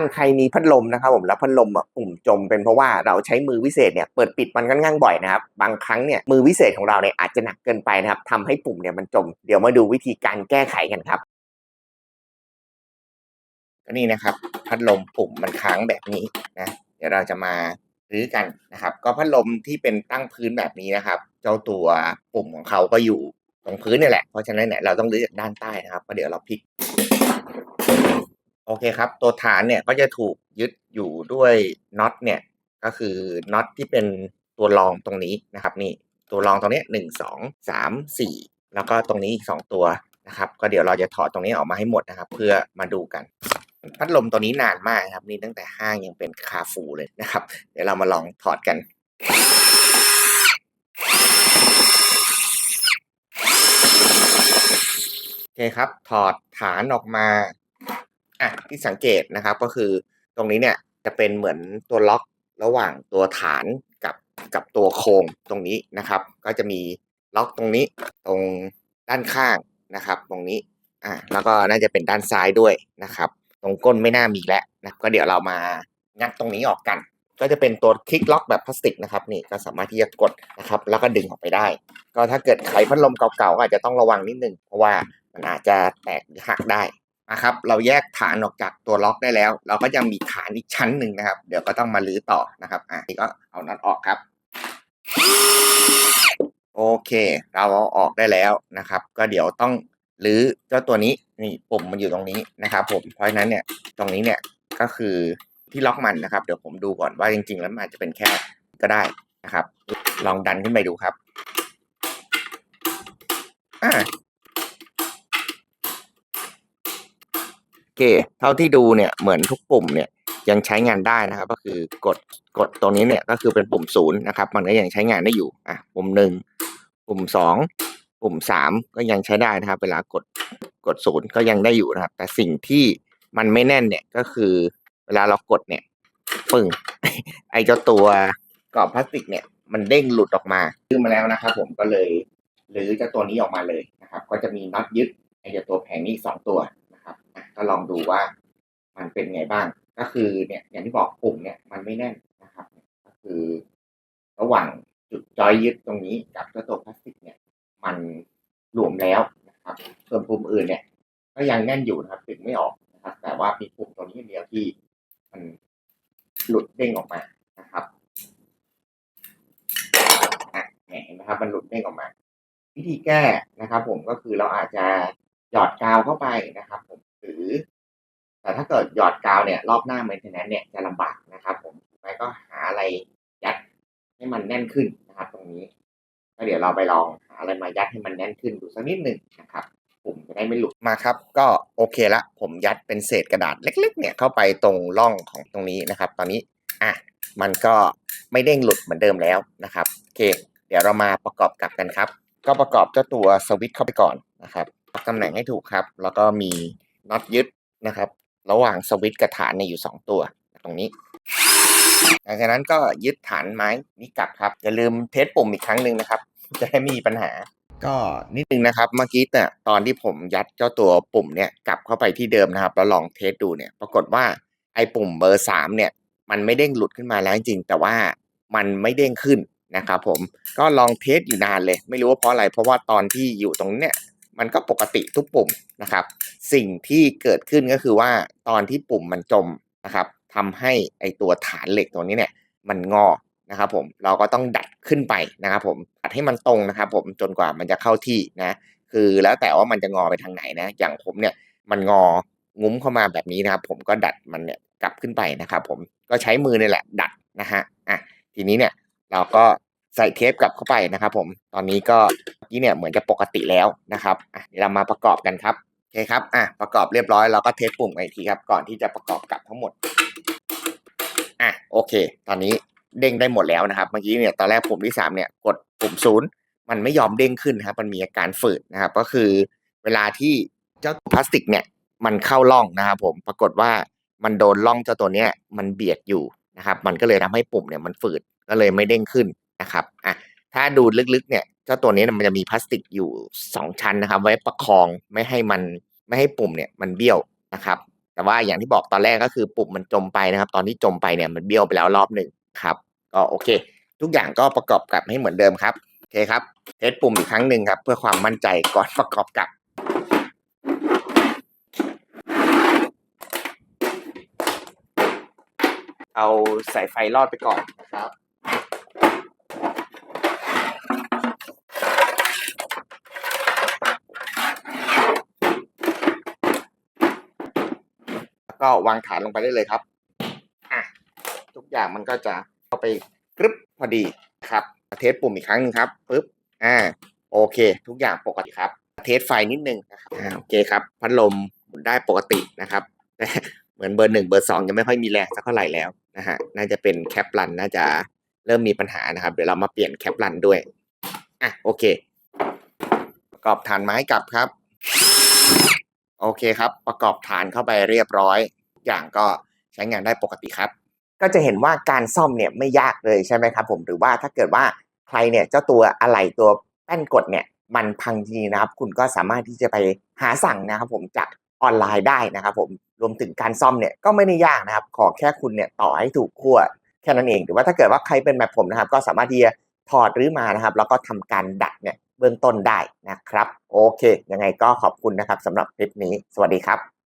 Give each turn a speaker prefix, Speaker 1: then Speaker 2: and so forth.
Speaker 1: านใครมีพัดลมนะครับผมแล้วพัดลมอะปุ่มจมเป็นเพราะว่าเราใช้มือวิเศษเนี่ยเปิดปิดมันค่อนข้างบ่อยนะครับบางครั้งเนี่ยมือวิเศษของเราเนี่ยอาจจะหนักเกินไปนะครับทำให้ปุ่มเนี่ยมันจม เดี๋ยวมาดูวิธีการแก้ไขกันครับก็นี่นะครับ พัดลมปุ่มมันค้างแบบนี้นะเดี๋ยวเราจะมารื้อกันนะครับ ก็พัดลมที่เป็นตั้งพื้นแบบนี้นะครับ เจ้าตัวปุ่มของเขาก็อยู่ตรงพื้นนี่แหละเพราะฉะนั้นเนี่ยเราต้องรื้อจากด้านใต้นะครับก็เดี๋ยวเราพลิก โอเคครับ ตัวฐานเนี่ยก็จะถูกยึดอยู่ด้วยน็อตเนี่ยก็คือน็อตที่เป็นตัวรองตรงนี้นะครับนี่ตัวรองตรงนี้หนึ่งสองสามสี่แล้วก็ตรงนี้อีกสองตัวนะครับ ก็เดี๋ยวเราจะถอดตรงนี้ออกมาให้หมดนะครับ เพื่อมาดูกัน พัดลมตัวนี้นานมากครับ นี่ตั้งแต่ห้างยังเป็นคาฟูเลยนะครับ เดี๋ยวเรามาลองถอดกันโอเคครับ ถอดฐานออกมา อะที่สังเกตนะครับก็คือตรงนี้เนี่ยจะเป็นเหมือนตัวล็อกระหว่างตัวฐานกับกับตัวโครงตรงนี้นะครับ ก็จะมีล็อกตรงนี้ตรงด้านข้างนะครับ ตรงนี้อ่าแล้วก็น่าจะเป็นด้านซ้ายด้วยนะครับ ตรงก้นไม่น่ามีแล้วนะก็เดี๋ยวเรามางัดตรงนี้ออกกัน ก็จะเป็นตัวคลิกล็อกแบบพลาสติกนะครับนี่ก็สามารถที่จะกดนะครับ แล้วก็ดึงออกไปได้ ก็ถ้าเกิดใครพัดลมเก่าๆก็อาจจะต้องระวังนิดนึงเพราะว่ามันอาจจะแตกหรือหักได้ นะครับเราแยกฐานออกจากตัวล็อกได้แล้ว เราก็ยังมีฐานอีกชั้นหนึ่งนะครับ เดี๋ยวก็ต้องมาลื้อต่อนะครับอะนี่ก็เอาน็อตออกครับ โอเค เราเอาออกได้แล้วนะครับ ก็เดี๋ยวต้องรื้อเจ้าตัวนี้นี่ปุ่มมันอยู่ตรงนี้นะครับ ผมเพราะฉะนั้นเนี่ยตรงนี้เนี่ยก็คือที่ล็อกมันนะครับ เดี๋ยวผมดูก่อนว่าจริง ๆ แล้วมันอาจจะเป็นแค่ก็ได้นะครับ ลองดันขึ้นไปดูครับอ่า เค เท่าที่ดูเนี่ยเหมือนทุกปุ่มเนี่ยยังใช้งานได้นะครับ ก็คือกดกดตรงนี้เนี่ยก็คือเป็นปุ่มศูนย์นะครับ มันก็ยังใช้งานได้อยู่อะปุ่มหนึ่งปุ่มสองปุ่มสามก็ยังใช้ได้นะครับ เวลากดกดศูนย์ก็ยังได้อยู่นะครับ แต่สิ่งที่มันไม่แน่นเนี่ยก็คือเวลาเรากดเนี่ยปึ้งไอเจ้าตัวกรอบพลาสติกเนี่ย มันเด้งหลุดออกมาซื้อมาแล้วนะครับ ผมก็เลยหรือเจ้าตัวนี้ออกมาเลยนะครับ ก็จะมีน็อตยึดไอเจ้าตัวแผงนี้สองตัว ก็ลองดูว่ามันเป็นไงบ้าง ก็คือเนี่ยอย่างที่บอกปุ่มเนี่ยมันไม่แน่นนะครับ ก็คือ ระหว่างจุดจอยยึดตรงนี้กับเจ้าตัวพลาสติกเนี่ย มันหลวมแล้วนะครับ ส่วนปุ่มอื่นเนี่ยก็ยังแน่นอยู่นะครับติดไม่ออกนะครับ แต่ว่ามีปุ่มตัวนี้เดียวที่มันหลุดเด้งออกมานะครับอะเนี่ยเห็นไหมครับ มันหลุดเด้งออกมา วิธีแก้นะครับ ผมก็คือเราอาจจะหยอดกาวเข้าไปนะครับ ผม หรือ แต่ถ้าเกิดหยอดกาวเนี่ยรอบหน้า maintenance เนี่ยจะลำบากนะครับ ผมไม่ก็หาอะไรยัดให้มันแน่นขึ้นนะครับ ตรงนี้ก็เดี๋ยวเราไปลองหาอะไรมายัดให้มันแน่นขึ้นดูสักนิดหนึ่งนะครับปุ่มจะได้ไม่หลุดมาครับ ก็โอเคละ ผมยัดเป็นเศษกระดาษเล็ก ๆ เนี่ยเข้าไปตรงร่องของตรงนี้นะครับ ตอนนี้อะมันก็ไม่เด้งหลุดเหมือนเดิมแล้วนะครับโอเค เดี๋ยวเรามาประกอบกับกันครับ ก็ประกอบเจ้าตัวสวิตช์เข้าไปก่อนนะครับตำแหน่งให้ถูกครับ แล้วก็มี น็อตยึดนะครับ ระหว่างสวิตช์กับฐานเนี่ยอยู่ 2 ตัวตรงนี้หลังจากนั้นก็ยึดฐานไม้นี้กลับครับ อย่าลืมเทสปุ่มอีกครั้งหนึ่งนะครับ จะได้ไม่มีปัญหา ก็นิดนึงนะครับ เมื่อกี้แต่ยตอนที่ผมยัดเจ้าตัวปุ่มเนี่ยกลับเข้าไปที่เดิมนะครับ แล้วลองเทสดูเนี่ย ปรากฏว่าไอ้ปุ่มเบอร์สามเนี่ย มันไม่เด้งหลุดขึ้นมาแล้วจริง แต่ว่ามันไม่เด้งขึ้นนะครับผมก็ลองเทสอยู่นานเลย ไม่รู้ว่าเพราะอะไร เพราะว่าตอนที่อยู่ตรงเนี้ย มันก็ปกติทุกปุ่มนะครับ สิ่งที่เกิดขึ้นก็คือว่าตอนที่ปุ่มมันจมนะครับทำให้ไอตัวฐานเหล็กตรงนี้เนี่ยมันงอนะครับผมเราก็ต้องดัดขึ้นไปนะครับผมดัดให้มันตรงนะครับผมจนกว่ามันจะเข้าที่นะคือแล้วแต่ว่ามันจะงอไปทางไหนนะ อย่างผมเนี่ยมันงองุ้มเข้ามาแบบนี้นะครับ ผมก็ดัดมันเนี่ยกลับขึ้นไปนะครับ ผมก็ใช้มือนี่แหละ ดัดนะฮะอะทีนี้เนี่ยเราก็ ใส่เทปกลับเข้าไปนะครับผมตอนนี้ก็เมื่เนี่ยเหมือนจะปกติแล้วนะครับเดี๋ยวเรามาประกอบกันครับโอเคครับอะประกอบเรียบร้อยเราก็เทสปุ่มอีกทีครับก่อนที่จะประกอบกลับทั้งหมดอะโอเค ตอนนี้เด้งได้หมดแล้วนะครับ เมื่อกี้เนี่ยตอนแรกปุ่มที่สามเนี่ยกดปุ่มศูนย์มันไม่ยอมเด้งขึ้นครับ มันมีอาการฝืดนะครับ ก็คือเวลาที่เจ้าพลาสติกเนี่ยมันเข้าร่องนะครับผมปรากฏว่ามันโดนร่องเจ้าตัวเนี้ยมันเบียดอยู่นะครับ มันก็เลยทำให้ปุ่มเนี่ยมันฝืดก็เลยไม่เด้งขึ้น นะครับอะถ้าดูลึกๆเนี่ยเจ้าตัวนี้มันจะมีพลาสติกอยู่ 2 ชั้นนะครับ ไว้ประคองไม่ให้มันไม่ให้ปุ่มเนี่ยมันเบี้ยวนะครับ แต่ว่าอย่างที่บอกตอนแรกก็คือปุ่มมันจมไปนะครับ ตอนที่จมไปเนี่ยมันเบี้ยวไปแล้วรอบหนึ่งครับก็โอเค ทุกอย่างก็ประกอบกลับให้เหมือนเดิมครับโอเคครับเทสปุ่มอีกครั้งหนึ่งครับ เพื่อความมั่นใจก่อนประกอบกลับเอาสายไฟรอดไปก่อนนะครับ ก็วางฐานลงไปได้เลยครับอะทุกอย่างมันก็จะเข้าไปกรึบพอดีครับ เทสปุ่มอีกครั้งหนึงครับปึ๊บอ่าโอเค ทุกอย่างปกติครับ เทสไฟนิดนึงนะครับอ่าโอเคครับพัดลมหมุนได้ปกตินะครับเหมือนเบอร์หนึ่งเบอร์สองยังไม่ค่อยมีแรงสักเท่าไหร่แล้วนะฮะน่าจะเป็นแคปลันน่าจะเริ่มมีปัญหานะครับ เดี๋ยวเรามาเปลี่ยนแคปลันด้วยอะโอเคประกอบฐานไม้กลับครับ โอเคครับ ประกอบฐานเข้าไปเรียบร้อยทุกอย่างก็ใช้งานได้ปกติครับ ก็จะเห็นว่าการซ่อมเนี่ยไม่ยากเลยใช่ไหมครับผมหรือว่าถ้าเกิดว่าใครเนี่ยเจ้าตัวอะไหล่ตัวแป้นกดเนี่ยมันพังจริงนะครับ คุณก็สามารถที่จะไปหาสั่งนะครับ ผมจากออนไลน์ได้นะครับ ผมรวมถึงการซ่อมเนี่ยก็ไม่ได้ยากนะครับ ขอแค่คุณเนี่ยต่อให้ถูกขั้วแค่นั้นเองหรือว่าถ้าเกิดว่าใครเป็นแบบผมนะครับ ก็สามารถที่จะถอดหรือมานะครับ แล้วก็ทำการดัดเนี่ย เบื้องต้นได้นะครับ โอเค ยังไงก็ขอบคุณนะครับสำหรับคลิปนี้ สวัสดีครับ